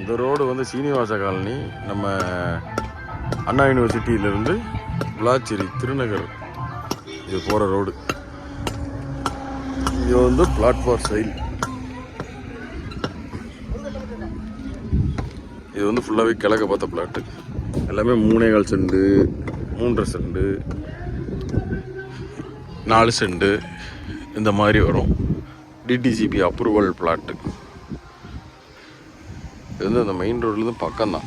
இந்த ரோடு வந்து சீனிவாச காலனி. நம்ம அண்ணா யூனிவர்சிட்டியிலேருந்து விளாச்சேரி திருநகர். இது போகிற ரோடு. இது வந்து பிளாட்ஃபார் சைல் இது வந்து ஃபுல்லாகவே கிழக்க பார்த்த பிளாட்டு எல்லாமே மூணேகால் செண்டு மூன்றரை செண்டு நாலு செண்டு இந்த மாதிரி வரும். டிடிசிபி அப்ரூவல் பிளாட்டு இது வந்து அந்த மெயின் ரோட்லேருந்து பக்கம்தான்.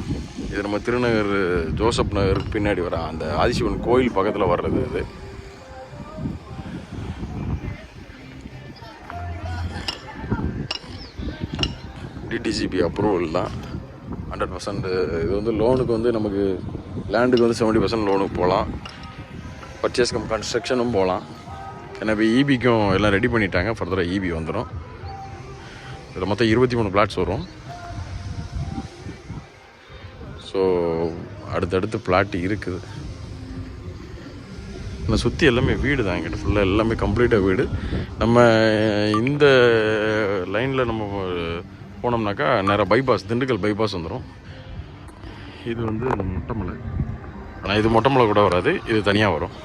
இது நம்ம திருநகர் ஜோசப் நகருக்கு பின்னாடி வர அந்த ஆதிசிவன் கோயில் பக்கத்தில் வர்றது இது. டிடிசிபி அப்ரூவல் தான். ஹண்ட்ரட் பர்சன்ட் இது வந்து லோனுக்கு வந்து நமக்கு லேண்டுக்கு வந்து செவன்ட்டி பர்சன்ட் லோனுக்கு போகலாம் பர்ச்சேஸ் கம் கன்ஸ்ட்ரக்ஷனும் போகலாம் ஏன்னா இப்போ ஈபிக்கும் எல்லாம் ரெடி பண்ணிட்டாங்க. ஃபர்தராக ஈபி வந்துடும் இதில் மொத்தம் இருபத்தி மூணு பிளாட்ஸ் வரும். ஸோ அடுத்தடுத்து பிளாட் இருக்குது. இந்த சுற்றி எல்லாமே வீடு தான் எங்கிட்ட ஃபுல்லாக எல்லாமே கம்ப்ளீட்டாக வீடு. நம்ம இந்த லைனில் நம்ம போனோம்னாக்கா நேராக பைபாஸ் திண்டுக்கல் பைபாஸ் வந்துடும் இது வந்து மொட்டைமலை. ஆனால் இது மொட்டைமலை கூட வராது. இது தனியாக வரும்.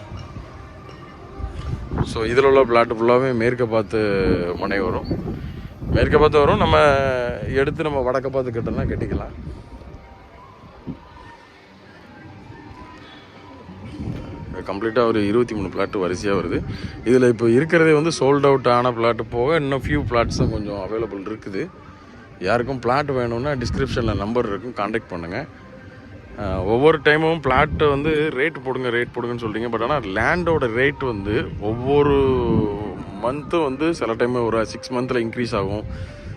ஸோ இதில் உள்ள பிளாட்டு ஃபுல்லாகவே மேற்க பார்த்து மனை வரும். மேற்க பார்த்து வரும். நம்ம எடுத்து நம்ம வடக்க பார்த்து கட்டணும்னா கட்டிக்கலாம். கம்ப்ளீட்டாக ஒரு இருபத்தி மூணு பிளாட்டு வரிசையாக வருது. இதில் இப்போ இருக்கிறதே வந்து சோல்ட் அவுட் ஆன பிளாட்டு போக இன்னும் ஃபியூ பிளாட்ஸும் கொஞ்சம் அவைலபிள் இருக்குது. யாருக்கும் பிளாட் வேணும்னா டிஸ்கிரிப்ஷனில் நம்பர் இருக்கும். காண்டாக்ட் பண்ணுங்கள் ஒவ்வொரு டைமும் பிளாட்டு வந்து ரேட் போடுங்க ரேட் போடுங்கன்னு சொல்கிறீங்க பட் ஆனால் லேண்டோட ரேட் வந்து ஒவ்வொரு மந்த்தும் வந்து சில டைம் ஒரு சிக்ஸ் மந்தில் இன்க்ரீஸ் ஆகும்.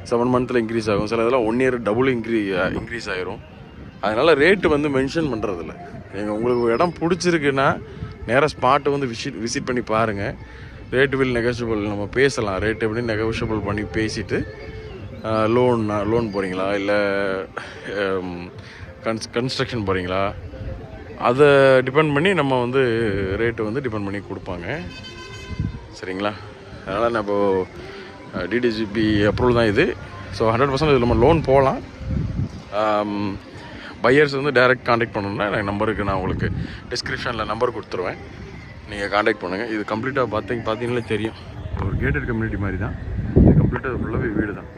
செவன் மந்தில் இன்க்ரீஸ் ஆகும். சில இதெல்லாம் one year double increase increase ஆகிரும் அதனால் ரேட்டு வந்து மென்ஷன் பண்ணுறதில்ல நீங்கள் உங்களுக்கு இடம் பிடிச்சிருக்குன்னா நேராக ஸ்பாட்டை வந்து விசிட் விசிட் பண்ணி பாருங்கள் ரேட் வில் நெகோஷியபிள் நம்ம பேசலாம். ரேட் எப்படி நெகோஷியபிள் பண்ணி பேசிவிட்டு லோன் லோன் போகிறீங்களா இல்லை கன்ஸ் கன்ஸ்ட்ரக்ஷன் போகிறீங்களா அதை டிபெண்ட் பண்ணி நம்ம வந்து ரேட்டு வந்து டிபெண்ட் பண்ணி கொடுப்பாங்க. சரிங்களா? அதனால் நான் இப்போது டிடிஜிபி அப்ரூவல் தான் இது. ஸோ ஹண்ட்ரட் பர்சன்ட் இதில் நம்ம லோன் போகலாம் பையர்ஸ் வந்து டைரக்ட் காண்டாக்ட் பண்ணணும்னா எனக்கு நம்பருக்கு நான் உங்களுக்கு டிஸ்கிரிப்ஷனில் நம்பர் கொடுத்துருவேன். நீங்கள் காண்டாக்ட் பண்ணுங்கள் இது கம்ப்ளீட்டாக பார்த்தீங்க பார்த்தீங்களே தெரியும். ஒரு கேட்டட் கம்யூனிட்டி மாதிரி தான் இது கம்ப்ளீட்டாக ஃபுல்லாகவே வீடு தான்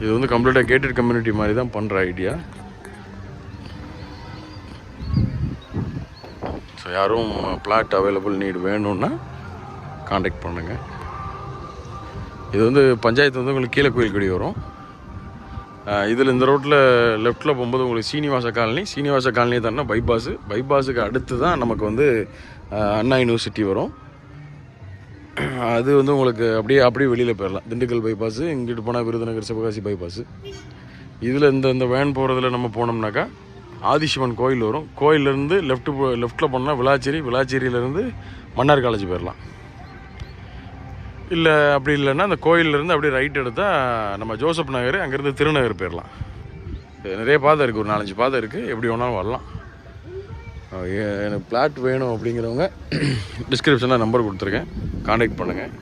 இது வந்து கம்ப்ளீட்டாக கேட்டட் கம்யூனிட்டி மாதிரி தான் பண்ணுற ஐடியா ஸோ யாரும் பிளாட் அவைலபிள் நீட் வேணும்னா காண்டாக்ட் பண்ணுங்கள் இது வந்து பஞ்சாயத்து வந்து உங்களுக்கு கீழே கோயில்குடி வரும். இதில் இந்த ரோட்டில் லெஃப்ட்டில் போகும்போது உங்களுக்கு சீனிவாச காலனி. சீனிவாச காலனி தானே பைபாஸு பைபாஸுக்கு அடுத்து தான் நமக்கு வந்து அண்ணா யூனிவர்சிட்டி வரும். அது வந்து உங்களுக்கு அப்படியே அப்படியே வெளியில் போயிடலாம் திண்டுக்கல் பைபாஸு இங்கிட்டு போனால் விருதுநகர் சிவகாசி பைபாஸு இதில் இந்த இந்த வேன் போகிறதுல நம்ம போனோம்னாக்கா ஆதிசிவன் கோயில் வரும். கோயிலேருந்து லெஃப்ட்டு லெஃப்ட்டில் போனோம்னா விளாச்சேரி விளாச்சேரியிலேருந்து மன்னார் காலேஜ் போயிடலாம் இல்லை அப்படி இல்லைன்னா அந்த கோயிலேருந்து அப்படியே ரைட் எடுத்தால் நம்ம ஜோசப் நகர் அங்கேருந்து திருநகர் போயிடலாம் நிறைய பாதை இருக்குது ஒரு நாலஞ்சு பாதை இருக்குது எப்படி வேணாலும் வரலாம். எனக்கு பிளாட் வேணும் அப்படிங்கிறவங்க டிஸ்கிரிப்ஷனில் நம்பர் கொடுத்துருக்கேன். காண்டாக்ட் பண்ணுங்கள்